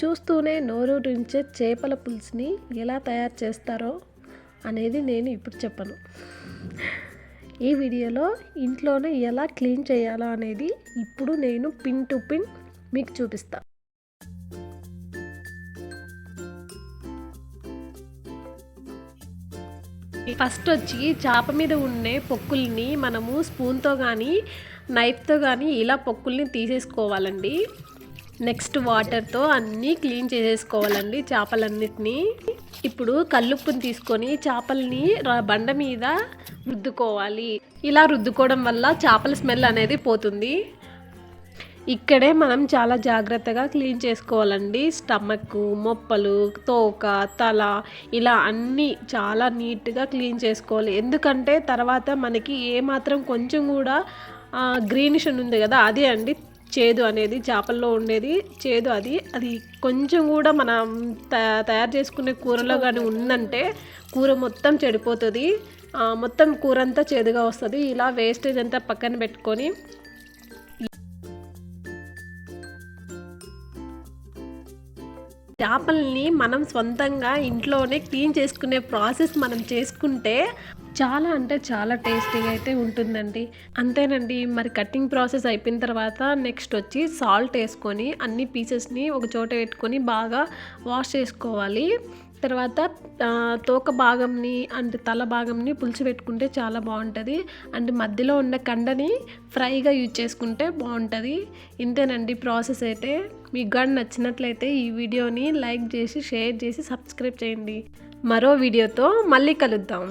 చూస్తూనే నోరూరించే చేపల పులుసుని ఎలా తయారు చేస్తారో అనేది నేను ఇప్పుడు చెప్పను. ఈ వీడియోలో ఇంట్లోనే ఎలా క్లీన్ చేయాలో అనేది ఇప్పుడు నేను పిన్ టు పిన్ మీకు చూపిస్తా. ఫస్ట్ వచ్చి చేప మీద ఉండే పొక్కుల్ని మనము స్పూన్తో కానీ నైఫ్తో కానీ ఇలా పొక్కుల్ని తీసేసుకోవాలండి. నెక్స్ట్ వాటర్తో అన్నీ క్లీన్ చేసేసుకోవాలండి చేపలన్నిటినీ. ఇప్పుడు కల్లుప్పుని తీసుకొని చేపల్ని బండ మీద రుద్దుకోవాలి. ఇలా రుద్దుకోవడం వల్ల చేపల స్మెల్ అనేది పోతుంది. ఇక్కడే మనం చాలా జాగ్రత్తగా క్లీన్ చేసుకోవాలండి. స్టమక్ మొప్పలు తోక తల ఇలా అన్నీ చాలా నీట్గా క్లీన్ చేసుకోవాలి. ఎందుకంటే తర్వాత మనకి ఏమాత్రం కొంచెం కూడా గ్రీనిష్ ఉంది కదా అదే అండి చేదు అనేది చేపల్లో ఉండేది చేదు అది. అది కొంచెం కూడా మనం త- తయారు చేసుకునే కూరలో కానీ ఉందంటే కూర మొత్తం చెడిపోతుంది. మొత్తం కూర అంతా చేదుగా వస్తుంది. ఇలా వేస్టేజ్ అంతా పక్కన పెట్టుకొని చేపల్ని మనం సొంతంగా ఇంట్లోనే క్లీన్ చేసుకునే ప్రాసెస్ మనం చేసుకుంటే చాలా అంటే చాలా టేస్టీగా అయితే ఉంటుందండి. అంతేనండి మరి కటింగ్ ప్రాసెస్ అయిపోయిన తర్వాత నెక్స్ట్ వచ్చి సాల్ట్ వేసుకొని అన్ని పీసెస్ని ఒక చోట పెట్టుకొని బాగా వాష్ చేసుకోవాలి. తర్వాత తోక భాగంని అండ్ తల భాగంని పులిచిపెట్టుకుంటే చాలా బాగుంటుంది. అండ్ మధ్యలో ఉన్న కండని ఫ్రైగా యూజ్ చేసుకుంటే బాగుంటుంది. ఇంతేనండి ప్రాసెస్ అయితే. మీకు కానీ నచ్చినట్లయితే ఈ వీడియోని లైక్ చేసి షేర్ చేసి సబ్స్క్రైబ్ చేయండి. మరో వీడియోతో మళ్ళీ కలుద్దాం.